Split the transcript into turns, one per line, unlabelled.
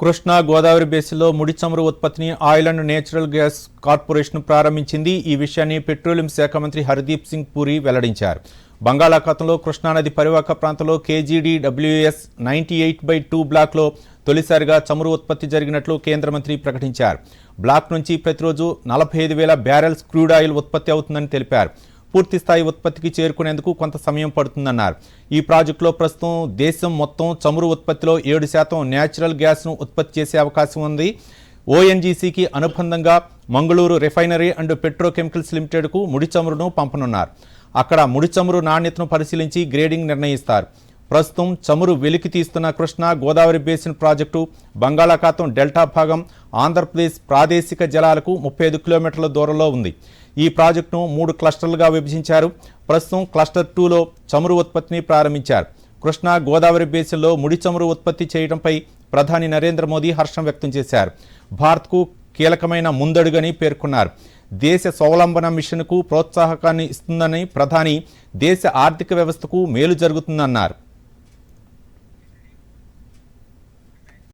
కృష్ణా గోదావరి బేసిలో ముడి చమురు ఉత్పత్తిని oil and natural gas corporation ప్రారంభించింది. ఈ విషయాన్ని పెట్రోలియం శాఖ మంత్రి హర్దీప్ సింగ్ పూరి వెల్లడించారు. బంగాళాఖాతంలో కృష్ణానది పరివాహక ప్రాంతంలో KGD WS ninety eight by two బ్లాక్లో తొలిసారిగా చమురు ఉత్పత్తి జరిగినట్లు కేంద్ర మంత్రి ప్రకటించారు. బ్లాక్ నుంచి ప్రతిరోజు నలభై ఐదు వేల బ్యారెల్స్ క్రూడ్ ఆయిల్ ఉత్పత్తి అవుతుందని తెలిపారు. పూర్తి స్థాయి ఉత్పత్తికి చేరుకునేందుకు కొంత సమయం పడుతుందన్నారు. ఈ ప్రాజెక్టులో ప్రస్తుతం దేశం మొత్తం చమురు ఉత్పత్తిలో ఏడు శాతం న్యాచురల్ గ్యాస్ను ఉత్పత్తి చేసే అవకాశం ఉంది. ఓఎన్జీసీకి అనుబంధంగా మంగళూరు రిఫైనరీ అండ్ పెట్రోకెమికల్స్ లిమిటెడ్కు ముడి చమురును పంపనున్నారు. అక్కడ ముడి చమురు నాణ్యతను పరిశీలించి గ్రేడింగ్ నిర్ణయిస్తారు. ప్రస్తుతం చమురు వెలికి తీస్తున్న కృష్ణా గోదావరి బేసిన్ ప్రాజెక్టు బంగాళాఖాతం డెల్టా భాగం ఆంధ్రప్రదేశ్ ప్రాదేశిక జలాలకు ముప్పై ఐదు కిలోమీటర్ల దూరంలో ఉంది. ఈ ప్రాజెక్టును మూడు క్లస్టర్లుగా విభజించారు. ప్రస్తుతం క్లస్టర్ టూలో చమురు ఉత్పత్తిని ప్రారంభించారు. కృష్ణా గోదావరి బేసిన్లో ముడి చమురు ఉత్పత్తి చేయడంపై ప్రధాని నరేంద్ర మోదీ హర్షం వ్యక్తం చేశారు. భారత్కు కీలకమైన ముందడుగని పేర్కొన్నారు. దేశ స్వావలంబన మిషన్కు ప్రోత్సాహకాన్ని ఇస్తుందని ప్రధాని దేశ ఆర్థిక వ్యవస్థకు మేలు జరుగుతుందన్నారు.